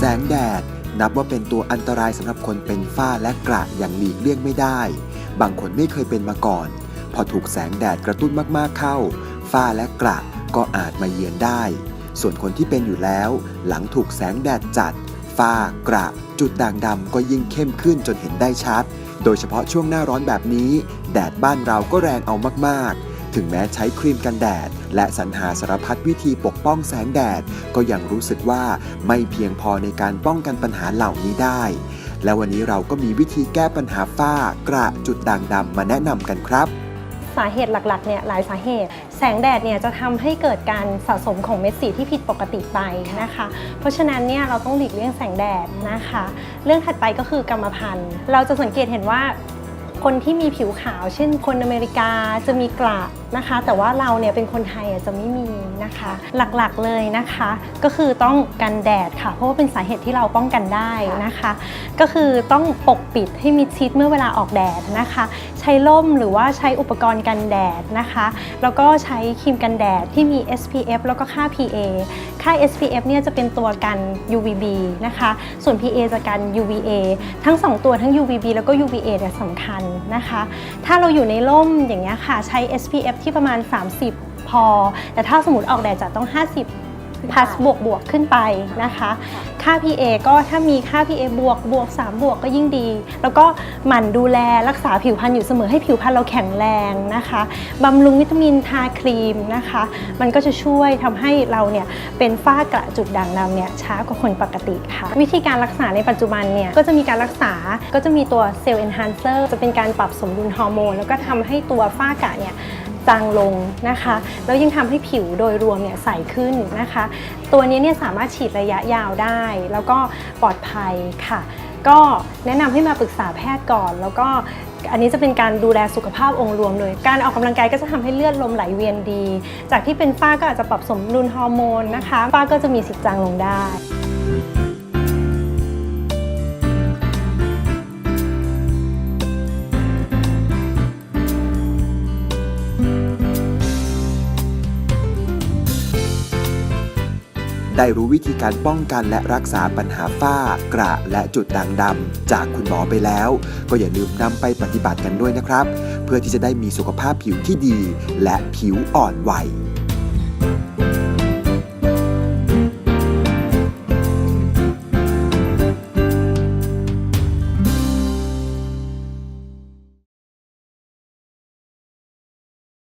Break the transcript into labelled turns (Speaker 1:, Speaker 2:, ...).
Speaker 1: แสงแดด นับว่าเป็นตัวอันตรายสำหรับคนเป็นฝ้าและกระอย่างหลีกเลี่ยงไม่ได้ บางคนไม่เคยเป็นมาก่อน พอถูกแสงแดดกระตุ้นมากๆเข้า ฝ้าและกระก็อาจมาเยือนได้ ส่วนคนที่เป็นอยู่แล้ว หลังถูกแสงแดดจัด ฝ้ากระ จุดด่างดำก็ยิ่งเข้มขึ้นจนเห็นได้ชัด โดยเฉพาะช่วงหน้าร้อนแบบนี้ แดดบ้านเราก็แรงเอามากๆ ถึงแม้ใช้ครีมกันแดด และสรรหาสารพัดวิธีปกป้องแสงแดด ก็ยังรู้สึกว่าไม่เพียงพอในการป้องกันปัญหาเหล่านี้ได้ และวันนี้เราก็มีวิธีแก้ปัญหาฝ้ากระจุดด่างดำมาแนะนำกันครับ
Speaker 2: สาเหตุหลักๆเนี่ยหลายสาเหตุ แสงแดดเนี่ยจะทำให้เกิดการสะสมของเม็ดสีที่ผิดปกติไปนะคะ เพราะฉะนั้นเนี่ยเราต้องหลีกเลี่ยงแสงแดดนะคะ เรื่องถัดไปก็คือกรรมพันธุ์ เราจะสังเกตเห็นว่าคนที่มีผิวขาว เช่นคนอเมริกาจะมีกระนะคะ แต่ว่าเราเนี่ยเป็นคนไทยอะจะไม่มีนะคะ หลักๆเลยนะคะ ก็คือต้องกันแดดค่ะ เพราะว่าเป็นสาเหตุที่เราป้องกันได้นะคะ ก็คือต้องปกปิดให้มิดชิดเมื่อเวลาออกแดดนะคะ ใช้ร่มหรือว่าใช้อุปกรณ์กันแดดนะคะ แล้วก็ใช้ครีมกันแดดที่มี SPF แล้วก็ค่า PA ค่า SPF เนี่ยจะเป็นตัวกัน UVB นะคะ ส่วน PA จะกัน UVA ทั้ง 2 ตัวทั้ง UVB แล้วก็ UVA เนี่ยสำคัญนะคะ ถ้าเราอยู่ในร่มอย่างเงี้ยค่ะ ใช้ SPF ที่ประมาณ 30 พอ แต่ถ้าสมมติออกแดดจะต้อง 50พัสบวกบวกขึ้นไปนะคะ ค่า PA ก็ถ้ามีค่า PA บวกบวก3บวกก็ยิ่งดี แล้วก็หมั่นดูแลรักษาผิวพรรณอยู่เสมอให้ผิวพรรณเราแข็งแรงนะคะบำรุงวิตามินทาครีมนะคะ มันก็จะช่วยทำให้เราเนี่ยเป็นฝ้ากระจุดด่างดำเนี่ยช้ากว่าคนปกติค่ะ วิธีการรักษาในปัจจุบันเนี่ยก็จะมีการรักษาก็จะมีตัวเซลล์เอนฮานเซอร์จะเป็นการปรับสมดุลฮอร์โมนแล้วก็ทำให้ตัวฝ้ากระเนี่ย จางลงนะคะ แล้วยังทำให้ผิวโดยรวมเนี่ยใสขึ้นนะคะ ตัวนี้เนี่ยสามารถฉีดระยะยาวได้ แล้วก็ปลอดภัยค่ะ ก็แนะนำให้มาปรึกษาแพทย์ก่อน แล้วก็อันนี้จะเป็นการดูแลสุขภาพองค์รวมเลย การออกกำลังกายก็จะทำให้เลือดลมไหลเวียนดี จากที่เป็นฝ้าก็อาจจะปรับสมดุลฮอร์โมนนะคะฝ้าก็จะมีสิทธิ์จางลงได้
Speaker 1: ได้รู้วิธีการป้องกันและรักษาปัญหาฝ้ากระและจุดด่างดำจากคุณหมอไปแล้ว ก็อย่าลืมนำไปปฏิบัติกันด้วยนะครับ เพื่อที่จะได้มีสุขภาพผิวที่ดี และผิวอ่อนไหว